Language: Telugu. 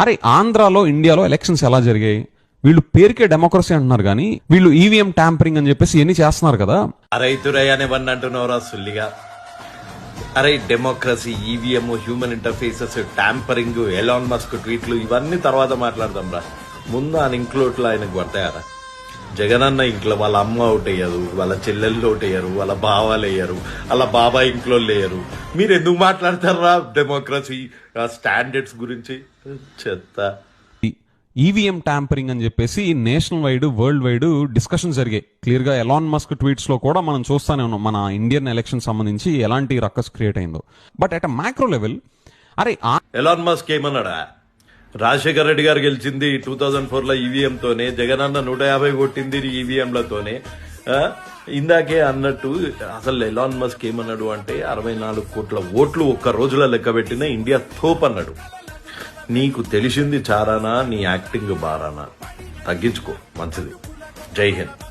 అరే ఆంధ్రాలో ఇండియాలో ఎలక్షన్స్ ఎలా జరిగాయి? వీళ్ళు పేరుకే డెమోక్రసీ అంటున్నారు కానీ వీళ్ళు ఈవీఎం ట్యాంపరింగ్ అని చెప్పేసి ఎన్ని చేస్తున్నారు కదా? అరే ఇతురయ్య వన్ అంటున్నావురా సుల్లిగా. అరే democracy EVM human interfaces tampering Elon Musk ట్వీట్లు ఇవన్నీ తర్వాత మాట్లాడదాం రా. ముందు ఆయన ఇంక్లోట్లో ఆయనకు పడతాయారా. జగనన్న ఇంట్లో వాళ్ళ అమ్మ ఒకటి వేయరు వాళ్ళ చెల్లెళ్ళు ఒకటి వేయరు వాళ్ళ బావాలు వేయరు వాళ్ళ బాబాయ్ ఇంట్లో లేయరు మీరు ఎందుకు మాట్లాడతారా డెమోక్రసీ స్టాండర్డ్స్ గురించి. చెత్త. ఈవీఎం ట్యాంపరింగ్ అని చెప్పేసి national wide world wide discussion జరిగాయి. క్లియర్గా ఎలాన్ మస్క్ ట్వీట్స్లో కూడా మనం చూస్తానే ఉన్నాం. మన ఇండియన్ ఎలక్షన్ సంబంధించి ఎలాంటి రక్కస్ క్రియేట్ అయిందో. బట్ అట్ మ్యాక్రో లెవెల్ అరే ఎలాన్ మస్క్ ఏమన్నాడా? రాజశేఖర రెడ్డి గారు గెలిచింది టూ థౌజండ్ ఫోర్లో ఈవీఎం తోనే. జగనన్న నూట యాభై కొట్టింది ఈవీఎం లతోనే. ఆ? ఇందాకే అన్నట్టు అసలు ఎలాన్ మస్క్ ఏమన్నాడు అంటే అరవై నాలుగు కోట్ల ఓట్లు ఒక్క రోజులో లెక్క పెట్టిన ఇండియా తోప్ అన్నాడు నీకు తెలిసింది చారానా నీ యాక్టింగ్ బారానా? తగ్గించుకో మంచిది. జై హింద్.